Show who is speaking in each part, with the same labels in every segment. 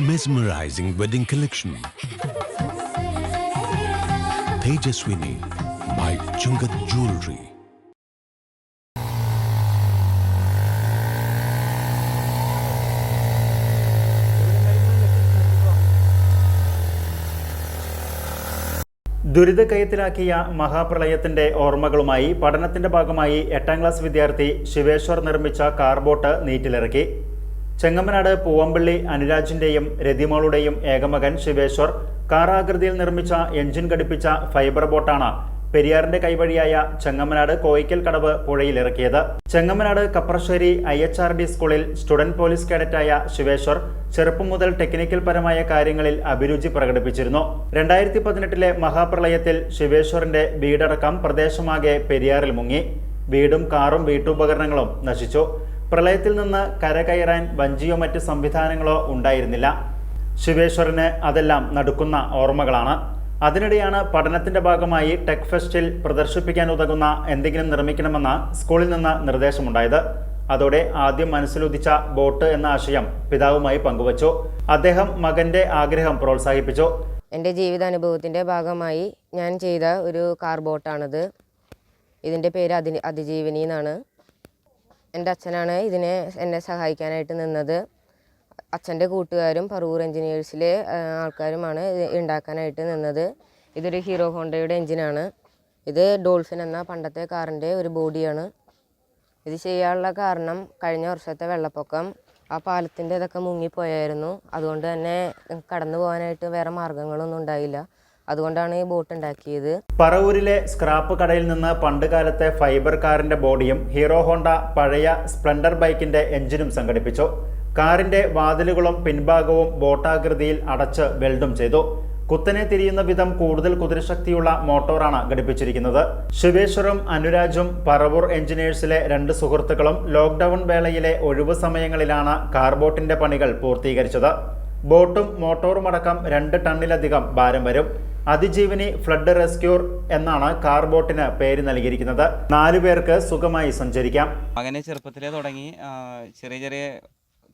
Speaker 1: mesmerizing wedding collection. Tejaswini by Chungat Jewelry.
Speaker 2: ദുരിതക്കയത്തിലാക്കിയ മഹാപ്രളയത്തിന്റെ ഓർമ്മകളുമായി പഠനത്തിന്റെ ഭാഗമായി എട്ടാം ക്ലാസ് വിദ്യാർത്ഥി ശിവേശ്വർ നിർമ്മിച്ച കാർബോട്ട് നീറ്റിലിറക്കി ചെങ്ങമ്മനാട് പൂവമ്പള്ളി അനുരാജിന്റെയും രതിമോളുടെയും ഏകമകൻ ശിവേശ്വർ കാറാകൃതിയിൽ നിർമ്മിച്ച എഞ്ചിൻ ഘടിപ്പിച്ച ഫൈബർ ബോട്ടാണ് പെരിയാറിന്റെ കൈവഴിയായ Chengamanad Koyikkal Kadavu പുഴയിലിറക്കിയത്. Chengamanad Kaprassery I H R D സ്കൂളിൽ സ്റ്റുഡന്റ് പോലീസ് കേഡറ്റായ ശിവേശ്വർ ചെറുപ്പം മുതൽ ടെക്നിക്കൽ പരമായ കാര്യങ്ങളിൽ അഭിരുചി പ്രകടിപ്പിച്ചിരുന്നു. രണ്ടായിരത്തി പതിനെട്ടിലെ മഹാപ്രളയത്തിൽ ശിവേശ്വറിന്റെ വീടടക്കം പ്രദേശമാകെ പെരിയാറിൽ മുങ്ങി. വീടും കാറും വീട്ടുപകരണങ്ങളും നശിച്ചു. പ്രളയത്തിൽ നിന്ന് കരകയറാൻ വഞ്ചിയോ മറ്റ് സംവിധാനങ്ങളോ ഉണ്ടായിരുന്നില്ല. ശിവേശ്വറിന് അതെല്ലാം നടുക്കുന്ന ഓർമ്മകളാണ്. അതിനിടെയാണ് പഠനത്തിന്റെ ഭാഗമായി ടെക് ഫെസ്റ്റിൽ പ്രദർശിപ്പിക്കാൻ ഉതകുന്ന എന്തെങ്കിലും നിർമ്മിക്കണമെന്ന സ്കൂളിൽ നിന്ന് നിർദ്ദേശമുണ്ടായത്. അതോടെ ആദ്യം മനസ്സിലുദിച്ച ബോട്ട് എന്ന ആശയം പിതാവുമായി പങ്കുവച്ചു. അദ്ദേഹം മകന്റെ ആഗ്രഹം പ്രോത്സാഹിപ്പിച്ചു.
Speaker 3: എന്റെ ജീവിതാനുഭവത്തിന്റെ ഭാഗമായി ഞാൻ ചെയ്ത ഒരു കാർ ബോട്ടാണത്. ഇതിന്റെ പേര് അതി അതിജീവനി എന്നാണ്. എന്റെ അച്ഛനാണ് ഇതിനെ എന്നെ സഹായിക്കാനായിട്ട് നിന്നത്. അച്ഛന്റെ കൂട്ടുകാരും പറവൂർ എഞ്ചിനീയേഴ്സിലെ ആൾക്കാരുമാണ് ഉണ്ടാക്കാനായിട്ട് നിന്നത്. ഇതൊരു ഹീറോ ഹോണ്ടയുടെ എഞ്ചിനാണ് ഇത് ഡോൾഫിൻ എന്ന പണ്ടത്തെ കാറിന്റെ ഒരു ബോഡിയാണ്. ഇത് ചെയ്യാനുള്ള കാരണം കഴിഞ്ഞ വർഷത്തെ വെള്ളപ്പൊക്കം. ആ പാലത്തിന്റെ ഇതൊക്കെ മുങ്ങിപ്പോയായിരുന്നു. അതുകൊണ്ട് തന്നെ കടന്നു പോകാനായിട്ട് വേറെ മാർഗങ്ങളൊന്നും ഉണ്ടായില്ല. അതുകൊണ്ടാണ് ഈ ബോട്ട് ഉണ്ടാക്കിയത്.
Speaker 2: പറവൂരിലെ സ്ക്രാപ്പ് കടയിൽ നിന്ന് പണ്ട് കാലത്തെ ഫൈബർ കാറിന്റെ ബോഡിയും ഹീറോ ഹോണ്ട പഴയ സ്പ്ലെൻഡർ ബൈക്കിന്റെ എഞ്ചിനും സംഘടിപ്പിച്ചു. കാറിന്റെ വാതിലുകളും പിൻഭാഗവും ബോട്ടാകൃതിയിൽ അടച്ച് വെൽഡും ചെയ്തു. കുത്തനെ തിരിയുന്ന വിധം കൂടുതൽ കുതിരശക്തിയുള്ള മോട്ടോറാണ് ഘടിപ്പിച്ചിരിക്കുന്നത്. ശിവേശ്വറും അനുരാജും പറവൂർ എഞ്ചിനീയേഴ്സിലെ രണ്ട് സുഹൃത്തുക്കളും ലോക്ക്ഡൌൺ വേളയിലെ ഒഴിവു സമയങ്ങളിലാണ് കാർബോട്ടിന്റെ പണികൾ പൂർത്തീകരിച്ചത്. ബോട്ടും മോട്ടോറും അടക്കം രണ്ട് ടണ്ണിലധികം ഭാരം വരും. അതിജീവനി ഫ്ലഡ് റെസ്ക്യൂർ എന്നാണ് കാർ ബോട്ടിന് പേര് നൽകിയിരിക്കുന്നത്. നാലു പേർക്ക് സുഖമായി സഞ്ചരിക്കാം.
Speaker 4: അങ്ങനെ ചെറുപ്പത്തിലേ തുടങ്ങി. ചെറിയ ചെറിയ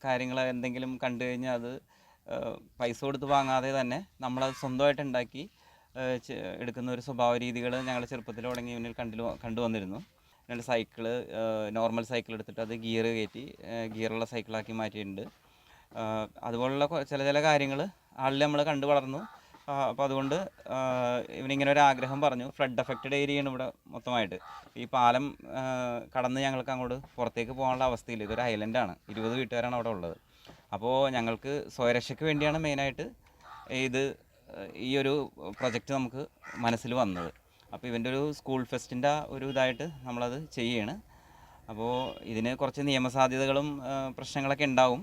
Speaker 4: കാര്യങ്ങൾ എന്തെങ്കിലും കണ്ടു കഴിഞ്ഞാൽ അത് പൈസ കൊടുത്ത് വാങ്ങാതെ തന്നെ നമ്മളത് സ്വന്തമായിട്ട് ഉണ്ടാക്കി എടുക്കുന്ന ഒരു സ്വഭാവ രീതികൾ ഞങ്ങൾ ചെറുപ്പത്തിൽ തുടങ്ങി ഇവനിൽ കണ്ടു കണ്ടുവന്നിരുന്നു രണ്ട് സൈക്കിൾ നോർമൽ സൈക്കിൾ എടുത്തിട്ട് അത് ഗിയർ കയറ്റി ഗിയറുള്ള സൈക്കിളാക്കി മാറ്റിയിട്ടുണ്ട്. അതുപോലുള്ള ചില ചില കാര്യങ്ങൾ ആളിൽ നമ്മൾ കണ്ടു വളർന്നു. അപ്പോൾ അതുകൊണ്ട് ഇവനിങ്ങനെ ഒരു ആഗ്രഹം പറഞ്ഞു. ഫ്ലഡ് അഫക്റ്റഡ് ഏരിയയാണ് ഇവിടെ മൊത്തമായിട്ട്. ഈ പാലം കടന്ന് ഞങ്ങൾക്ക് അങ്ങോട്ട് പുറത്തേക്ക് പോകാനുള്ള അവസ്ഥയില്ല. ഇതൊരു ഐലൻഡാണ് ഇരുപത് വീട്ടുകാരാണ് അവിടെ ഉള്ളത്. അപ്പോൾ ഞങ്ങൾക്ക് സ്വയരക്ഷയ്ക്ക് വേണ്ടിയാണ് മെയിനായിട്ട് ഇത് ഈ ഒരു പ്രൊജക്റ്റ് നമുക്ക് മനസ്സിൽ വന്നത്. അപ്പോൾ ഇവന്റെ ഒരു സ്കൂൾ ഫെസ്റ്റിന്റെ ഒരു ഇതായിട്ട് നമ്മളത് ചെയ്യുകയാണ് അപ്പോൾ ഇതിന് കുറച്ച് നിയമസാധ്യതകളും പ്രശ്നങ്ങളൊക്കെ ഉണ്ടാവും.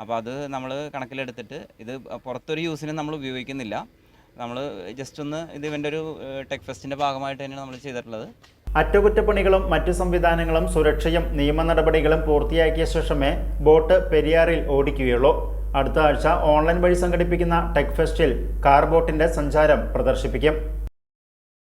Speaker 4: അപ്പോൾ അത് നമ്മൾ കണക്കിലെടുത്തിട്ട് ഇത് പുറത്തൊരു യൂസിന് നമ്മൾ ഉപയോഗിക്കുന്നില്ല. നമ്മൾ ജസ്റ്റ് ഒന്ന് ഇത് ഇവന്റെ ഒരു ടെക് ഫെസ്റ്റിന്റെ ഭാഗമായിട്ട് തന്നെയാണ് നമ്മൾ ചെയ്തിട്ടുള്ളത്.
Speaker 2: അറ്റകുറ്റപ്പണികളും മറ്റു സംവിധാനങ്ങളും സുരക്ഷയും നിയമ നടപടികളും പൂർത്തിയാക്കിയ ശേഷമേ ബോട്ട് പെരിയാറിൽ ഓടിക്കുകയുള്ളൂ. അടുത്ത ആഴ്ച ഓൺലൈൻ വഴി സംഘടിപ്പിക്കുന്ന ടെക് ഫെസ്റ്റിൽ കാർ ബോട്ടിന്റെ സഞ്ചാരം പ്രദർശിപ്പിക്കും.